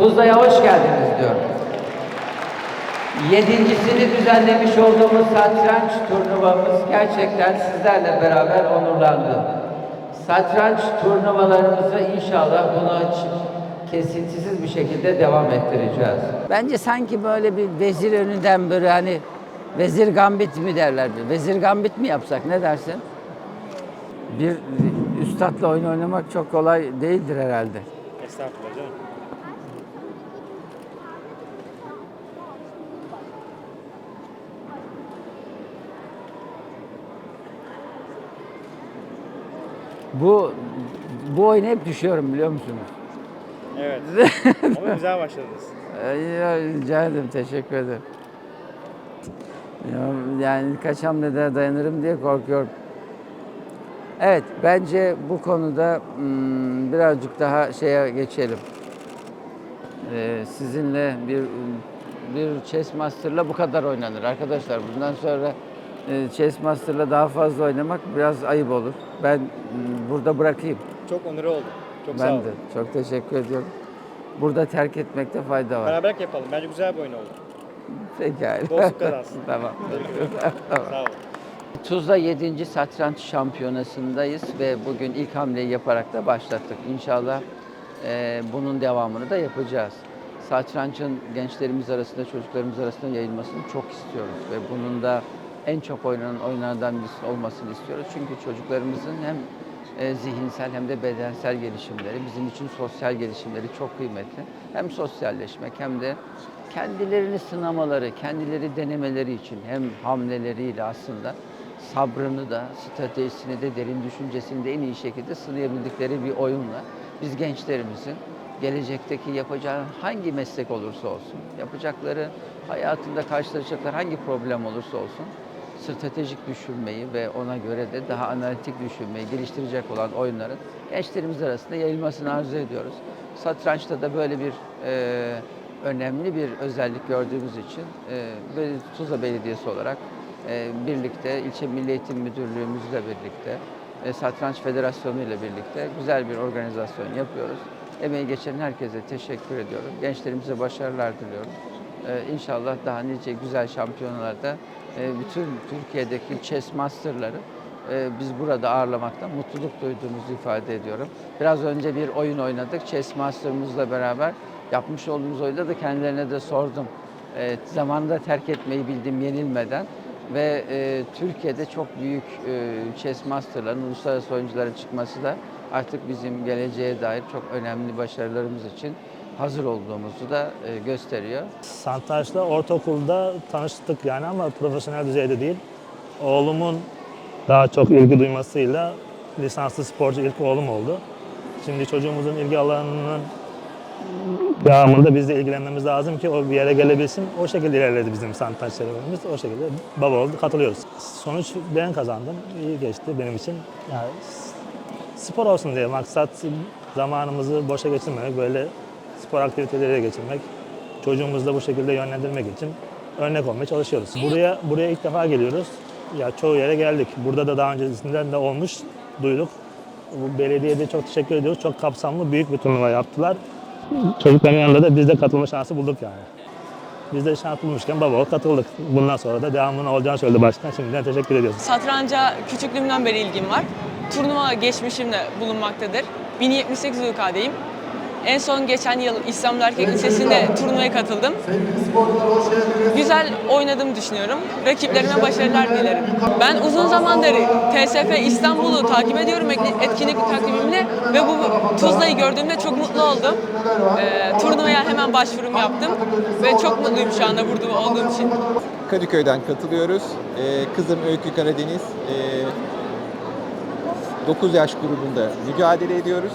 Tuzla'ya hoş geldiniz diyorum. Yedincisini düzenlemiş olduğumuz satranç turnuvamız gerçekten sizlerle beraber onurlandı. Satranç turnuvalarımızı inşallah bunu aç- kesintisiz bir şekilde devam ettireceğiz. Bence sanki böyle bir vezir önünden böyle hani vezir gambit mi derler? Vezir gambit mi yapsak ne dersin? Bir üstadla oyun oynamak çok kolay değildir herhalde. Estağfurullah canım. Bu bu oyuna hep düşüyorum biliyor musunuz? Evet. Ama güzel başladınız. Ya, rica ederim, teşekkür ederim. Ya, yani kaç hamlede dayanırım diye korkuyorum. Evet, bence bu konuda hmm, birazcık daha şeye geçelim. Ee, sizinle bir bir Chess Master'la bu kadar oynanır arkadaşlar. Bundan sonra e, Chess Master'la daha fazla oynamak biraz ayıp olur. Ben hmm, burada bırakayım. Çok onur oldum. Çok sağ ben olun. de çok teşekkür ediyorum. Burada terk etmekte fayda var. Beraber yapalım. Bence güzel bir oyun oldu. Pekala. Dostluk kazansın. tamam. Sağ olun. Tuzla 7. satranç şampiyonasındayız ve bugün ilk hamleyi yaparak da başlattık. İnşallah e, bunun devamını da yapacağız. Satrançın gençlerimiz arasında, çocuklarımız arasında yayılmasını çok istiyoruz ve bunun da en çok oynanan oyunlardan birisi olmasını istiyoruz. Çünkü çocuklarımızın hem e, zihinsel hem de bedensel gelişimleri, bizim için sosyal gelişimleri çok kıymetli. Hem sosyalleşmek hem de kendilerini sınamaları, kendileri denemeleri için hem hamleleriyle aslında sabrını da, stratejisini de, derin düşüncesini de en iyi şekilde sınayabildikleri bir oyunla biz gençlerimizin gelecekteki yapacağı hangi meslek olursa olsun, yapacakları hayatında karşılaşacakları hangi problem olursa olsun stratejik düşünmeyi ve ona göre de daha analitik düşünmeyi geliştirecek olan oyunların gençlerimiz arasında yayılmasını arzu ediyoruz. Satrançta da böyle bir e, önemli bir özellik gördüğümüz için e, Tuzla Belediyesi olarak e, birlikte ilçe Milli Eğitim Müdürlüğümüzle birlikte e, Satranç Federasyonu ile birlikte güzel bir organizasyon yapıyoruz. Emeği geçen herkese teşekkür ediyorum. Gençlerimize başarılar diliyorum. Ee, inşallah daha nice güzel şampiyonalarda e, bütün Türkiye'deki chess masterları e, biz burada ağırlamaktan mutluluk duyduğumuzu ifade ediyorum. Biraz önce bir oyun oynadık. Chess masterımızla beraber yapmış olduğumuz oyunda da kendilerine de sordum. E, zamanında terk etmeyi bildim yenilmeden ve e, Türkiye'de çok büyük e, chess masterların, uluslararası oyuncuların çıkması da artık bizim geleceğe dair çok önemli başarılarımız için hazır olduğumuzu da e, gösteriyor. Satrançta ortaokulda tanıştık yani ama profesyonel düzeyde değil. Oğlumun daha çok ilgi duymasıyla lisanslı sporcu ilk oğlum oldu. Şimdi çocuğumuzun ilgi alanının devamında biz de ilgilenmemiz lazım ki o bir yere gelebilsin. O şekilde ilerledi bizim satranç serüvenimiz. O şekilde baba oldu, katılıyoruz. Sonuç ben kazandım. İyi geçti benim için. Yani spor olsun diye maksat zamanımızı boşa geçirmemek, böyle spor aktiviteleriyle geçirmek. Çocuğumuzu da bu şekilde yönlendirmek için örnek olmaya çalışıyoruz. Buraya buraya ilk defa geliyoruz. Ya çoğu yere geldik. Burada da daha öncesinden de olmuş, duyduk. Bu belediyede çok teşekkür ediyoruz. Çok kapsamlı büyük bir turnuva yaptılar. Çocukların yanında da biz de katılma şansı bulduk yani. Biz de şans bulmuşken baba katıldık. Bundan sonra da devamının olacağını söyledi başkan. Şimdiden teşekkür ediyoruz. Satranca küçüklüğümden beri ilgim var. Turnuva geçmişim de bulunmaktadır. 1078 UK'deyim. En son geçen yıl İstanbul Erkek Lisesi'nde turnuvaya katıldım. Güzel oynadığımı düşünüyorum. Rakiplerime başarılar dilerim. Ben uzun zamandır TSF İstanbul'u takip ediyorum etkinlik takvimimle ve bu Tuzla'yı gördüğümde çok mutlu oldum. Ee, turnuvaya hemen başvurumu yaptım ve çok mutluyum şu anda burada olduğum için. Kadıköy'den katılıyoruz. Ee, kızım Öykü Karadeniz. Ee, 9 yaş grubunda mücadele ediyoruz.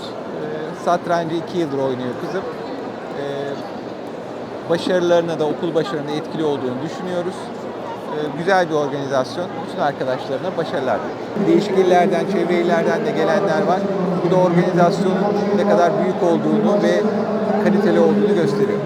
Satrancı 2 yıldır oynuyor kızım. Ee, başarılarına da okul başarılarına etkili olduğunu düşünüyoruz. Ee, güzel bir organizasyon. Bütün arkadaşlarına başarılar diliyorum. Değişik illerden, çevre illerden de gelenler var. Bu da organizasyonun ne kadar büyük olduğunu ve kaliteli olduğunu gösteriyor.